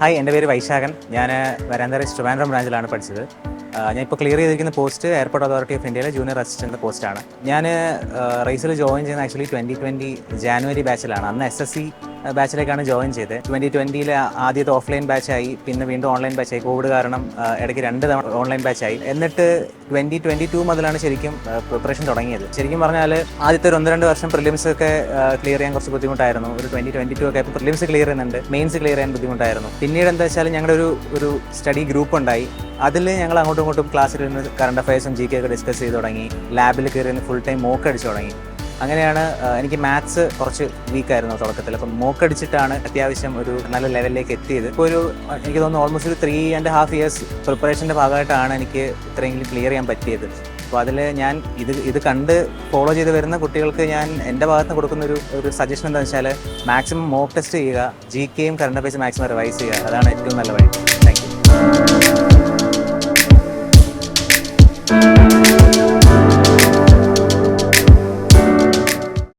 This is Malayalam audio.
ഹായ് എന്റെ പേര് വൈശാഖൻ. ഞാൻ വരാന്തര ട്രിവാൻഡ്രം ബ്രാഞ്ചിലാണ് പഠിച്ചത്. ഞാൻ ഇപ്പോൾ ക്ലിയർ ചെയ്തിരിക്കുന്ന പോസ്റ്റ് എയർപോർട്ട് അതോറിറ്റി ഓഫ് ഇന്ത്യയിലെ ജൂനിയർ അസിസ്റ്റന്റ് പോസ്റ്റാണ് ഞാൻ റേസിൽ ജോയിൻ ചെയ്യുന്ന ആക്ച്വലി ട്വന്റി ട്വന്റി ജാനുവരി ബാച്ചിലാണ് അന്ന് എസ് എസ് സി ബാച്ചിലേക്കാണ് ജോയിൻ ചെയ്തത് ട്വന്റി ട്വന്റിയിൽ ആദ്യത്തെ ഓഫ്ലൈൻ ബാച്ചായി പിന്നെ വീണ്ടും ഓൺലൈൻ ബാച്ചായി കോവിഡ് കാരണം ഇടയ്ക്ക് രണ്ട് തവണ ഓൺലൈൻ ബാച്ചായി എന്നിട്ട് ട്വന്റി ട്വന്റി ടു മുതലാണ് ശരിക്കും പ്രിപ്പറേഷൻ തുടങ്ങിയത്. ശരിക്കും പറഞ്ഞാൽ ആദ്യത്തെ ഒരു ഒന്ന് രണ്ട് വർഷം പ്രിലിംസ് ഒക്കെ ക്ലിയർ ചെയ്യാൻ കുറച്ച് ബുദ്ധിമുട്ടായിരുന്നു. ഒരു ട്വന്റി ട്വന്റി ടു ഒക്കെ പ്രിലിംസ് ക്ലിയർ ചെയ്യുന്നുണ്ട്. മെയിൻസ് ക്ലിയർ ചെയ്യാൻ ബുദ്ധിമുട്ടായിരുന്നു. പിന്നീട് എന്താ വെച്ചാൽ ഞങ്ങളുടെ ഒരു ഒരു സ്റ്റഡി ഗ്രൂപ്പ് ഉണ്ടായി. അതിൽ ഞങ്ങൾ അങ്ങോട്ടും ഇങ്ങോട്ടും ക്ലാസ്സിൽ ഇരുന്ന് കറണ്ട് അഫയേഴ്സും ജി കെ ഒക്കെ ഡിസ്കസ് ചെയ്ത് തുടങ്ങി. ലാബിൽ കയറി ഫുൾ ടൈം മോക്ക് അടിച്ച് തുടങ്ങി. അങ്ങനെയാണ് എനിക്ക് മാത്സ് കുറച്ച് വീക്കായിരുന്നു തുടക്കത്തിൽ. അപ്പം മോക്ക് അടിച്ചിട്ടാണ് അത്യാവശ്യം ഒരു നല്ല ലെവലിലേക്ക് എത്തിയത്. ഇപ്പോൾ ഒരു എനിക്ക് തോന്നുന്നു ഓൾമോസ്റ്റ് ഒരു ത്രീ ആൻഡ് ഹാഫ് ഇയേഴ്സ് പ്രിപ്പറേഷന്റെ ഭാഗമായിട്ടാണ് എനിക്ക് ഇത്രയെങ്കിലും ക്ലിയർ ചെയ്യാൻ പറ്റിയത്. അപ്പോൾ അതിൽ ഞാൻ ഇത് ഇത് കണ്ട് ഫോളോ ചെയ്ത് വരുന്ന കുട്ടികൾക്ക് ഞാൻ എന്റെ ഭാഗത്ത് കൊടുക്കുന്ന ഒരു ഒരു സജഷൻ എന്താണെന്ന് വെച്ചാൽ മാക്സിമം മോക്ക് ടെസ്റ്റ് ചെയ്യുക ജി കെയും കറണ്ട് അഫയേഴ്സ് മാക്സിമം റിവൈസ് ചെയ്യുക. അതാണ് ഏറ്റവും നല്ല വഴി.